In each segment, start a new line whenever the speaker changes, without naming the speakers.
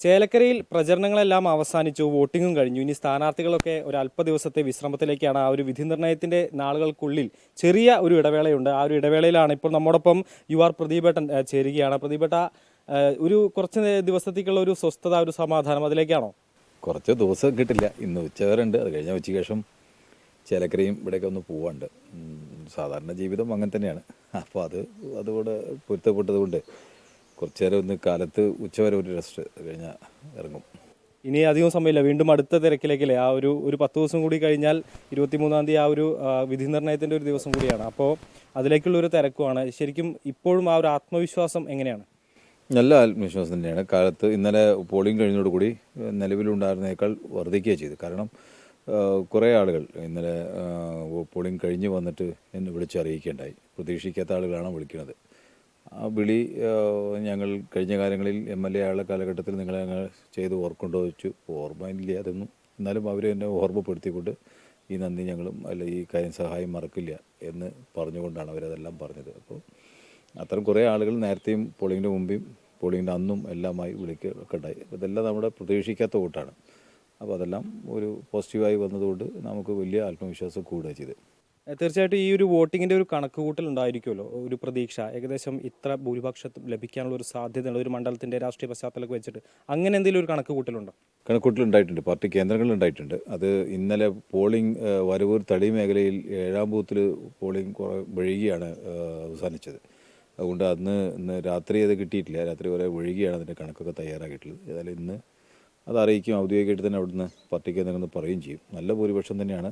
ചേലക്കരയിൽ പ്രചരണങ്ങളെല്ലാം അവസാനിച്ചു വോട്ടിങ്ങും കഴിഞ്ഞു. ഇനി സ്ഥാനാർത്ഥികളൊക്കെ ഒരു അല്പ ദിവസത്തെ വിശ്രമത്തിലേക്കാണ്. ആ ഒരു വിധി നിർണയത്തിന്റെ നാളുകൾക്കുള്ളിൽ ചെറിയ ഒരു ഇടവേളയുണ്ട്. ആ ഒരു ഇടവേളയിലാണ് ഇപ്പോൾ നമ്മോടൊപ്പം യു ആർ പ്രദീപേട്ടൻ ചേരുകയാണ്. പ്രദീപേട്ട ഒരു കുറച്ച് ദിവസത്തേക്കുള്ള ഒരു സ്വസ്ഥത ഒരു സമാധാനം അതിലേക്കാണോ?
കുറച്ച് ദിവസം കിട്ടില്ല. ഇന്ന് ഉച്ചവരെ ഉണ്ട്. അത് കഴിഞ്ഞ ഉച്ചയ്ക്ക് ശേഷം ചേലക്കരയും ഇവിടെയൊക്കെ ഒന്ന് പോവാണ്ട്. സാധാരണ ജീവിതം അങ്ങനെ തന്നെയാണ്. അപ്പോൾ അത് അതുകൂടെ പൊരുത്തപ്പെട്ടത് കൊണ്ട് കുറച്ച് നേരം ഒന്ന് കാലത്ത് ഉച്ചവരെ ഒരു റെസ്റ്റ് കഴിഞ്ഞാൽ ഇറങ്ങും.
ഇനി അധികം സമയമില്ല. വീണ്ടും അടുത്ത തിരക്കിലേക്കല്ലേ? ആ ഒരു ഒരു പത്ത് ദിവസം കൂടി കഴിഞ്ഞാൽ ഇരുപത്തിമൂന്നാം തീയതി ആ ഒരു വിധി നിർണയത്തിന്റെ ഒരു ദിവസം കൂടിയാണ്. അപ്പോൾ അതിലേക്കുള്ള ഒരു തിരക്കുമാണ്. ശരിക്കും ഇപ്പോഴും ആ ഒരു ആത്മവിശ്വാസം എങ്ങനെയാണ്?
നല്ല ആത്മവിശ്വാസം തന്നെയാണ്. കാലത്ത് ഇന്നലെ പോളിംഗ് കഴിഞ്ഞതോടുകൂടി നിലവിലുണ്ടായിരുന്നേക്കാൾ വർദ്ധിക്കുകയാണ് ചെയ്തു. കാരണം കുറേ ആളുകൾ ഇന്നലെ പോളിങ് പോളിംഗ് കഴിഞ്ഞ് വന്നിട്ട് എന്നെ വിളിച്ചറിയിക്കുകയുണ്ടായി. പ്രതീക്ഷിക്കാത്ത ആളുകളാണ് വിളിക്കുന്നത്. വിളി ഞങ്ങൾ കഴിഞ്ഞ കാലങ്ങളിൽ എം എൽ എ ആയുള്ള കാലഘട്ടത്തിൽ നിങ്ങളെ ഞങ്ങൾ ചെയ്ത് ഓർക്കുണ്ടോ ചോദിച്ചു. ഓർമ്മയില്ല അതൊന്നും. എന്നാലും അവർ എന്നെ ഓർമ്മപ്പെടുത്തിക്കൊണ്ട് ഈ നന്ദി ഞങ്ങളും അല്ല ഈ കാര്യം സഹായം മറക്കില്ല എന്ന് പറഞ്ഞുകൊണ്ടാണ് അവരതെല്ലാം പറഞ്ഞത്. അപ്പോൾ അത്തരം കുറേ ആളുകൾ നേരത്തെയും പോളിങ്ങിന്റെ മുമ്പേയും പോളിങ്ങിന്റെ അന്നും എല്ലാമായി വിളിക്കുകയൊക്കെ ഉണ്ടായി. ഇതെല്ലാം നമ്മുടെ പ്രതീക്ഷിക്കാത്ത വോട്ടാണ്. അപ്പോൾ അതെല്ലാം ഒരു പോസിറ്റീവായി വന്നതുകൊണ്ട് നമുക്ക് വലിയ ആത്മവിശ്വാസം കൂടുക ചെയ്ത്
തീർച്ചയായിട്ടും ഈ ഒരു വോട്ടിങ്ങിന്റെ ഒരു കണക്ക് കൂട്ടൽ ഉണ്ടായിരിക്കുമല്ലോ ഒരു പ്രതീക്ഷ. ഏകദേശം ഇത്ര ഭൂരിപക്ഷം ലഭിക്കാനുള്ള ഒരു സാധ്യതയുള്ള ഒരു മണ്ഡലത്തിന്റെ രാഷ്ട്രീയ പശ്ചാത്തലമൊക്കെ വെച്ചിട്ട് അങ്ങനെ എന്തെങ്കിലും ഒരു കണക്ക് കൂട്ടലുണ്ടോ
കണക്കൂട്ടൽ ഉണ്ടായിട്ടുണ്ട്. പാർട്ടി കേന്ദ്രങ്ങളിൽ ഉണ്ടായിട്ടുണ്ട്. അത് ഇന്നലെ പോളിംഗ് വരവൂർ തളി മേഖലയിൽ ഏഴാം ബൂത്തിൽ പോളിംഗ് കുറേ വഴുകിയാണ് അവസാനിച്ചത്. അതുകൊണ്ട് അന്ന് ഇന്ന് രാത്രി അത് കിട്ടിയിട്ടില്ല. രാത്രി വരെ ഒഴുകിയാണ് അതിന്റെ കണക്കൊക്കെ തയ്യാറാക്കിയിട്ടുള്ളത്. ഏതായാലും ഇന്ന് അത് അറിയിക്കും ഔദ്യോഗികമായിട്ട് തന്നെ അവിടുന്ന് പാർട്ടി എന്തെങ്കിലും പറയുകയും ചെയ്യും. നല്ല ഭൂരിപക്ഷം തന്നെയാണ്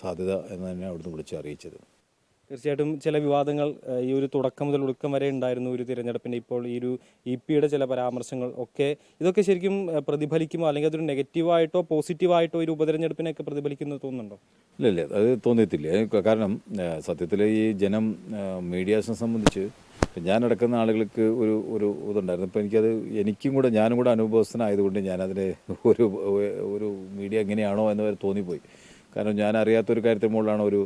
സാധ്യത എന്ന് തന്നെ അവിടുന്ന് വിളിച്ച് അറിയിച്ചത്.
തീർച്ചയായിട്ടും ചില വിവാദങ്ങൾ ഈ ഒരു തുടക്കം മുതൽ ഒടുക്കം വരെ ഉണ്ടായിരുന്നു ഒരു തിരഞ്ഞെടുപ്പിന്റെ. ഇപ്പോൾ ഈ ഒരു ഇ പിയുടെ ചില പരാമർശങ്ങൾ ഒക്കെ ഇതൊക്കെ ശരിക്കും പ്രതിഫലിക്കുമോ? അല്ലെങ്കിൽ അതൊരു നെഗറ്റീവായിട്ടോ പോസിറ്റീവായിട്ടോ ഒരു ഉപതെരഞ്ഞെടുപ്പിനെയൊക്കെ പ്രതിഫലിക്കുന്നു തോന്നുന്നുണ്ടോ?
ഇല്ല ഇല്ല അത് തോന്നിയിട്ടില്ല. കാരണം സത്യത്തിൽ ഈ ജനം മീഡിയാസിനെ സംബന്ധിച്ച് ഞാൻ നടക്കുന്ന ആളുകൾക്ക് ഒരു ഒരു ഇതുണ്ടായിരുന്നു. അപ്പോൾ എനിക്കത് എനിക്കും കൂടെ ഞാനും കൂടെ അനുഭവസ്ഥനായതുകൊണ്ട് ഞാനതിന് ഒരു ഒരു മീഡിയ എങ്ങനെയാണോ എന്ന് വരെ തോന്നിപ്പോയി. കാരണം ഞാൻ അറിയാത്തൊരു കാര്യത്തിന് മുകളിലാണ് ഒരു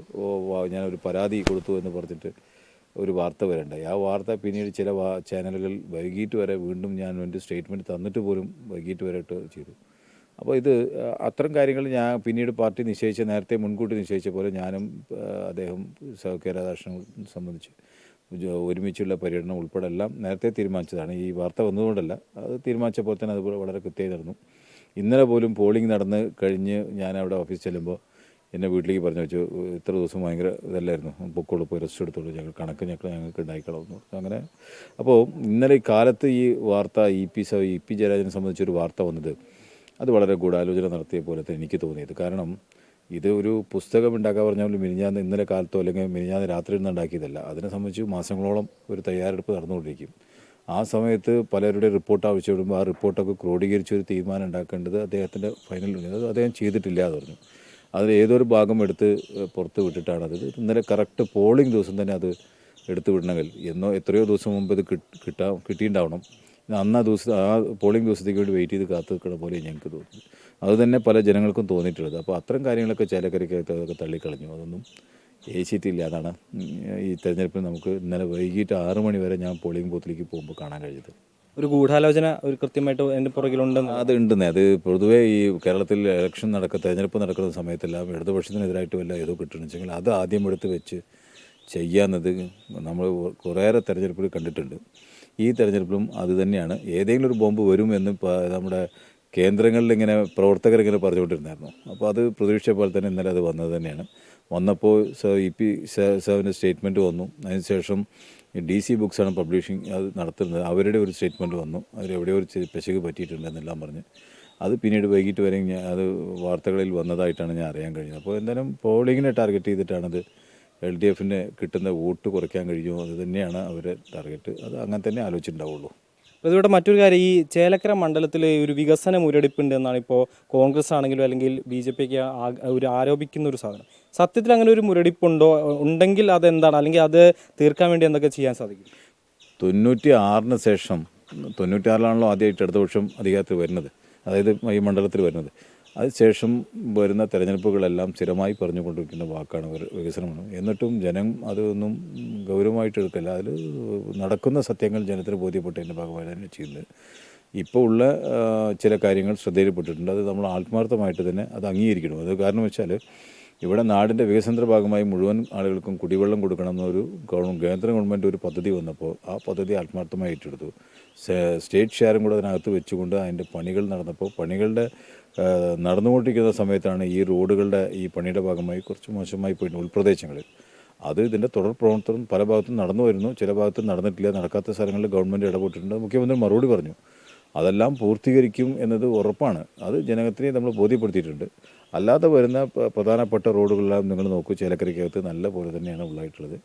ഞാനൊരു പരാതി കൊടുത്തു എന്ന് പറഞ്ഞിട്ട് ഒരു വാർത്ത വരണ്ടായി ആ വാർത്ത പിന്നീട് ചില ചാനലുകൾ വൈകിട്ട് വരെ വീണ്ടും ഞാൻ എന്റെ സ്റ്റേറ്റ്മെന്റ് തന്നിട്ട് പോലും വൈകിട്ട് വരെ ചെയ്തു. അപ്പോൾ ഇത് അത്തരം കാര്യങ്ങൾ ഞാൻ പിന്നീട് പാർട്ടി നിശ്ചയിച്ച നേരത്തെ മുൻകൂട്ടി നിശ്ചയിച്ച പോലെ ഞാനും അദ്ദേഹം കെ രാധാകൃഷ്ണൻ സംബന്ധിച്ച് ഒരുമിച്ചുള്ള പര്യടനം ഉൾപ്പെടെ എല്ലാം നേരത്തെ തീരുമാനിച്ചതാണ്. ഈ വാർത്ത വന്നതുകൊണ്ടല്ല അത് തീരുമാനിച്ചപ്പോൾ തന്നെ അത് വളരെ കൃത്യമായി നടന്നു. ഇന്നലെ പോലും പോളിംഗ് നടന്ന് കഴിഞ്ഞ് ഞാൻ അവിടെ ഓഫീസിൽ ചെല്ലുമ്പോൾ എന്നെ വീട്ടിലേക്ക് പറഞ്ഞു വെച്ചു ഇത്ര ദിവസം ഭയങ്കര ഇതല്ലായിരുന്നു. പൊക്കോളൂ പോയി റെസ്റ്റ് എടുത്തോളൂ. ഞങ്ങൾ കണക്ക് ഞങ്ങൾ ഞങ്ങൾക്ക് ഉണ്ടായിക്കളെന്ന് അങ്ങനെ അപ്പോൾ ഇന്നലെ ഈ കാലത്ത് ഈ വാർത്ത ഇ പി സ ഇ പി ജയരാജനെ സംബന്ധിച്ചൊരു വാർത്ത വന്നത് അത് വളരെ ഗൂഢാലോചന നടത്തിയ പോലെ തന്നെ എനിക്ക് തോന്നിയത്. കാരണം ഇത് ഒരു പുസ്തകം ഉണ്ടാക്കാൻ പറഞ്ഞാൽ മിനിഞ്ഞാന്ന് ഇന്നലെ കാലത്തോ അല്ലെങ്കിൽ മിനിഞ്ഞാന്ന് രാത്രി ഒന്നും ഉണ്ടാക്കിയതല്ല. അതിനെ സംബന്ധിച്ച് മാസങ്ങളോളം ഒരു തയ്യാറെടുപ്പ് നടന്നുകൊണ്ടിരിക്കും. ആ സമയത്ത് പലരുടെ റിപ്പോർട്ട് ആവശ്യപ്പെടുമ്പോൾ ആ റിപ്പോർട്ടൊക്കെ ക്രോഡീകരിച്ച് ഒരു തീരുമാനം ഉണ്ടാക്കേണ്ടത് അദ്ദേഹത്തിന്റെ ഫൈനൽ അത് അദ്ദേഹം ചെയ്തിട്ടില്ല എന്ന് പറഞ്ഞു. അതിൽ ഏതൊരു ഭാഗം എടുത്ത് പുറത്ത് വിട്ടിട്ടാണ് അത്. ഇന്നലെ കറക്റ്റ് പോളിംഗ് ദിവസം തന്നെ അത് എടുത്തു വിടണമെങ്കിൽ എന്നോ എത്രയോ ദിവസം മുമ്പ് ഇത് കിട്ട് കിട്ടാ കിട്ടിയിട്ടുണ്ടാവണം. അന്ന് ആ ദിവസം ആ പോളിംഗ് ദിവസത്തേക്ക് വേണ്ടി വെയിറ്റ് ചെയ്ത് കാത്തു നിൽക്കണ പോലെ ഞങ്ങൾക്ക് തോന്നി അത് തന്നെ പല ജനങ്ങൾക്കും തോന്നിയിട്ടുള്ളത്. അപ്പോൾ അത്തരം കാര്യങ്ങളൊക്കെ ചേലക്കരയ്ക്കകത്ത് അതൊക്കെ തള്ളിക്കളഞ്ഞു. അതൊന്നും ഏശിയിട്ടില്ല അതാണ് ഈ തെരഞ്ഞെടുപ്പിൽ നമുക്ക് ഇന്നലെ വൈകിട്ട് ആറ് മണി വരെ ഞാൻ പോളിംഗ് ബൂത്തിലേക്ക് പോകുമ്പോൾ കാണാൻ കഴിഞ്ഞത്.
ഒരു ഗൂഢാലോചന ഒരു കൃത്യമായിട്ട് എന്റെ പുറകിലുണ്ടെന്ന്?
അത് ഉണ്ടെന്നേ. അത് പൊതുവേ ഈ കേരളത്തിൽ ഇലക്ഷൻ നടക്ക തെരഞ്ഞെടുപ്പ് നടക്കുന്ന സമയത്തെല്ലാം ഇടതുപക്ഷത്തിനെതിരായിട്ട് വല്ല ഏതോ കിട്ടണമെങ്കിൽ അത് ആദ്യം എടുത്ത് വെച്ച് ചെയ്യാമെന്നത് നമ്മൾ കുറേയേറെ തെരഞ്ഞെടുപ്പിൽ കണ്ടിട്ടുണ്ട്. ഈ തെരഞ്ഞെടുപ്പിലും അത് തന്നെയാണ്. ഏതെങ്കിലും ഒരു ബോംബ് വരും എന്ന് നമ്മുടെ കേന്ദ്രങ്ങളിൽ ഇങ്ങനെ പ്രവർത്തകരിങ്ങനെ പറഞ്ഞുകൊണ്ടിരുന്നായിരുന്നു. അപ്പോൾ അത് പ്രതീക്ഷിച്ച പോലെ തന്നെ ഇന്നലെ അത് വന്നത് തന്നെയാണ്. വന്നപ്പോൾ ഇ പി സാറിന്റെ സ്റ്റേറ്റ്മെന്റ് വന്നു. അതിനുശേഷം ഡി സി ബുക്സാണ് പബ്ലിഷിംഗ് അത് നടത്തുന്നത്. അവരുടെ ഒരു സ്റ്റേറ്റ്മെന്റ് വന്നു. അതിൽ എവിടെയോ ഒരു പിശക് പറ്റിയിട്ടുണ്ടെന്നെല്ലാം പറഞ്ഞ്. അത് പിന്നീട് വൈകിട്ട് വരെ ഞാൻ അത് വാർത്തകളിൽ വന്നതായിട്ടാണ് ഞാൻ അറിയാൻ കഴിഞ്ഞത്. അപ്പോൾ എന്തായാലും പോളിങ്ങിനെ ടാർഗറ്റ് ചെയ്തിട്ടാണത് എൽ ഡി എഫിന് കിട്ടുന്ന വോട്ട് കുറയ്ക്കാൻ കഴിയുമോ അത് തന്നെയാണ് അവരുടെ ടാർഗറ്റ്. അത് അങ്ങനെ തന്നെ ആലോചിച്ചിട്ടുണ്ടാവുള്ളൂ.
അപ്പോൾ ഇതിവിടെ മറ്റൊരു കാര്യം ഈ ചേലക്കര മണ്ഡലത്തിൽ ഒരു വികസന മുരടിപ്പുണ്ട് എന്നാണ് ഇപ്പോൾ കോൺഗ്രസ് ആണെങ്കിലും അല്ലെങ്കിൽ ബി ജെ പിക്ക് ഒരു ആരോപിക്കുന്ന ഒരു സാധനം. സത്യത്തിൽ അങ്ങനെ ഒരു മുരടിപ്പുണ്ടോ? ഉണ്ടെങ്കിൽ അതെന്താണ്? അല്ലെങ്കിൽ അത് തീർക്കാൻ വേണ്ടി എന്തൊക്കെ ചെയ്യാൻ സാധിക്കും?
തൊണ്ണൂറ്റി ആറിന് ശേഷം തൊണ്ണൂറ്റി ആറിലാണല്ലോ ആദ്യമായിട്ട് ഇടതുപക്ഷം അധികാരത്തിൽ വരുന്നത്. അതായത് ഈ മണ്ഡലത്തിൽ വരുന്നത്. അതിനുശേഷം വരുന്ന തെരഞ്ഞെടുപ്പുകളെല്ലാം സ്ഥിരമായി പറഞ്ഞുകൊണ്ടിരിക്കുന്ന വാക്കാണ് വിക- വികസനമാണ് എന്നിട്ടും ജനം അതൊന്നും ഗൗരവമായിട്ട് എടുക്കില്ല. അതിൽ നടക്കുന്ന സത്യങ്ങൾ ജനത്തിന് ബോധ്യപ്പെട്ടതിന്റെ ഭാഗമായി തന്നെ ചെയ്യുന്നത്. ഇപ്പോൾ ഉള്ള ചില കാര്യങ്ങൾ ശ്രദ്ധയിൽപ്പെട്ടിട്ടുണ്ട്. അത് നമ്മൾ ആത്മാർത്ഥമായിട്ട് തന്നെ അത് അംഗീകരിക്കണം. അത് കാരണം വെച്ചാൽ ഇവിടെ നാടിന്റെ വികസനത്തിന്റെ ഭാഗമായി മുഴുവൻ ആളുകൾക്കും കുടിവെള്ളം കൊടുക്കണം എന്നൊരു ഗവൺമെന്റ് കേന്ദ്ര ഗവൺമെന്റ് ഒരു പദ്ധതി വന്നപ്പോൾ ആ പദ്ധതി ആത്മാർത്ഥമായി ഏറ്റെടുത്തു. സ്റ്റേറ്റ് ഷെയറും കൂടെ അതിനകത്ത് വെച്ചുകൊണ്ട് അതിന്റെ പണികൾ നടന്നപ്പോൾ പണികളുടെ നടന്നുകൊണ്ടിരിക്കുന്ന സമയത്താണ് ഈ റോഡുകളുടെ ഈ പണിയുടെ ഭാഗമായി കുറച്ച് മോശമായി പോയിട്ടുണ്ട് ഉൾപ്രദേശങ്ങളിൽ. അത് ഇതിന്റെ തുടർ പ്രവർത്തനം പല ഭാഗത്തും നടന്നു വരുന്നു. ചില ഭാഗത്തും നടന്നിട്ടില്ല. നടക്കാത്ത സ്ഥലങ്ങളിൽ ഗവൺമെന്റ് ഇടപെട്ടിട്ടുണ്ട്. മുഖ്യമന്ത്രി മറുപടി പറഞ്ഞു. അതെല്ലാം പൂർത്തീകരിക്കും എന്നത് ഉറപ്പാണ്. അത് ജനകത്തിനെ നമ്മൾ ബോധ്യപ്പെടുത്തിയിട്ടുണ്ട്. അല്ലാതെ വരുന്ന പ്രധാനപ്പെട്ട റോഡുകളെല്ലാം നിങ്ങൾ നോക്കൂ ചേലക്കരയ്ക്കകത്ത് നല്ല പോലെ തന്നെയാണ് ഉള്ളായിട്ടുള്ളത്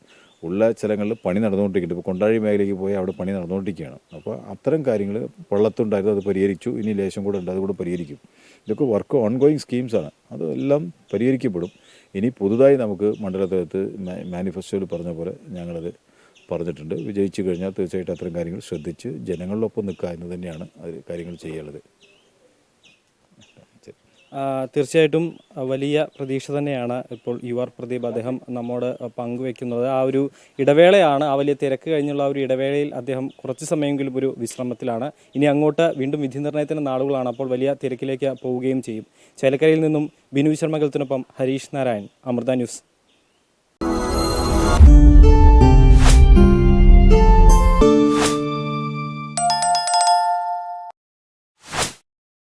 ഉള്ള സ്ഥലങ്ങളിൽ പണി നടന്നുകൊണ്ടിരിക്കുന്നുണ്ട്. ഇപ്പോൾ കൊണ്ടാഴി മേഖലയ്ക്ക് പോയി അവിടെ പണി നടന്നുകൊണ്ടിരിക്കുകയാണ്. അപ്പോൾ അത്തരം കാര്യങ്ങൾ പള്ളത്തുണ്ടായിരുന്നു അത് പരിഹരിച്ചു. ഇനി ലേശം കൂടെ ഉണ്ട് അതുകൂടെ പരിഹരിക്കും. ഇതൊക്കെ വർക്ക് ഓൺഗോയിങ് സ്കീംസാണ് അതെല്ലാം പരിഹരിക്കപ്പെടും. ഇനി പുതുതായി നമുക്ക് മണ്ഡലത്തിനകത്ത് മാനിഫെസ്റ്റോയിൽ പറഞ്ഞ പോലെ ഞങ്ങളത് പറഞ്ഞിട്ടുണ്ട്. വിജയിച്ചു കഴിഞ്ഞാൽ തീർച്ചയായിട്ടും അത്തരം കാര്യങ്ങൾ ശ്രദ്ധിച്ച് ജനങ്ങളിലൊപ്പം നിൽക്കുക എന്ന് തന്നെയാണ് അതിൽ കാര്യങ്ങൾ ചെയ്യാനുള്ളത്.
തീർച്ചയായിട്ടും വലിയ പ്രതീക്ഷ തന്നെയാണ് ഇപ്പോൾ യു ആർ പ്രദീപ് അദ്ദേഹം നമ്മോട് പങ്കുവെക്കുന്നത്. ആ ഒരു ഇടവേളയാണ് ആ വലിയ തിരക്ക് കഴിഞ്ഞുള്ള ഒരു ഇടവേളയിൽ അദ്ദേഹം കുറച്ച് സമയമെങ്കിലും ഒരു വിശ്രമത്തിലാണ്. ഇനി അങ്ങോട്ട് വീണ്ടും വിധി നിർണയത്തിന്റെ നാളുകളാണ് അപ്പോൾ വലിയ തിരക്കിലേക്ക് പോവുകയും ചെയ്യും. ചേലക്കരയിൽ നിന്നും ബിനു ശർമ്മകൾത്തിനൊപ്പം ഹരീഷ് നാരായൺ അമൃത ന്യൂസ്.